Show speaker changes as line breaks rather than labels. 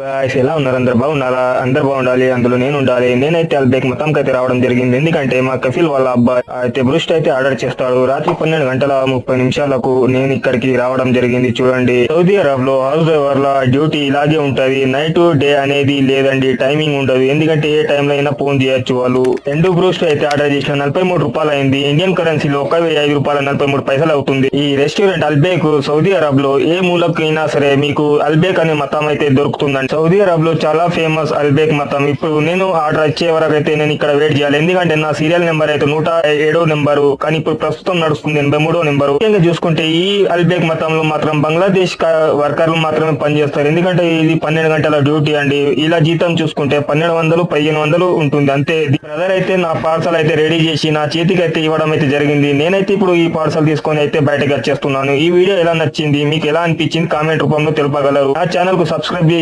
Guys, ఎలా ఉన్నారు? అందరు బాగున్నారా? అందరు బాగుండాలి అందులో నేను ఉండాలి. నేనైతే అల్బేక్ మొత్తంకి అయితే రావడం జరిగింది. ఎందుకంటే మా కఫిల్ వాళ్ళ అబ్బాయి అయితే బ్రూస్ట్ అయితే ఆర్డర్ చేస్తాడు. రాత్రి పన్నెండు గంటల ముప్పై నిమిషాలకు నేను ఇక్కడికి రావడం జరిగింది. చూడండి. సౌదీ అరబ్లో హౌస్ డ్రైవర్ల డ్యూటీ ఇలాగే ఉంటది. నైట్ డే అనేది లేదండి. టైమింగ్ ఉండదు. ఎందుకంటే ఏ టైం లో అయినా ఫోన్ చేయొచ్చు వాళ్ళు. రెండు బ్రూస్ట్ అయితే ఆర్డర్ చేసిన నలభై మూడు రూపాయలు అయింది. ఇండియన్ కరెన్సీలో ఒక వెయ్యి ఐదు రూపాయల నలభై మూడు పైసలు అవుతుంది. ఈ రెస్టారెంట్ అల్బేక్ సౌదీ అరబ్లో ఏ మూలకైనా సరే మీకు అల్బేక్ అనే మతం అయితే దొరుకుతుందండి సౌదీ అరబ్లో చాలా ఫేమస్ అల్బేక్ మతం. ఇప్పుడు నేను ఆర్డర్ వచ్చే వరకు అయితే నేను ఇక్కడ వెయిట్ చేయాలి. ఎందుకంటే నా సీరియల్ నెంబర్ అయితే నూట ఏడో నెంబరు కానీ ఇప్పుడు ప్రస్తుతం నడుస్తుంది ఎనభై మూడో నెంబరు ముఖ్యంగా చూసుకుంటే ఈ అల్బేక్ మతంలో మాత్రం బంగ్లాదేశ్ వర్కర్లు మాత్రమే పనిచేస్తారు. ఎందుకంటే ఇది పన్నెండు గంటల డ్యూటీ అండి. ఇలా జీతం చూసుకుంటే పన్నెండు వందలు పదిహేను వందలు ఉంటుంది. అంతే. బ్రదర్ అయితే నా పార్సల్ అయితే రెడీ చేసి నా చేతికి అయితే ఇవ్వడం అయితే జరిగింది. నేనైతే ఇప్పుడు ఈ పార్సల్ తీసుకొని అయితే బయటకు వచ్చేస్తున్నాను. ఈ వీడియో ఎలా నచ్చింది? మీకు ఎలా అనిపించింది? కామెంట్ రూపంలో తెలుపగలరు. నా ఛానల్కు సబ్స్క్రైబ్ చేసి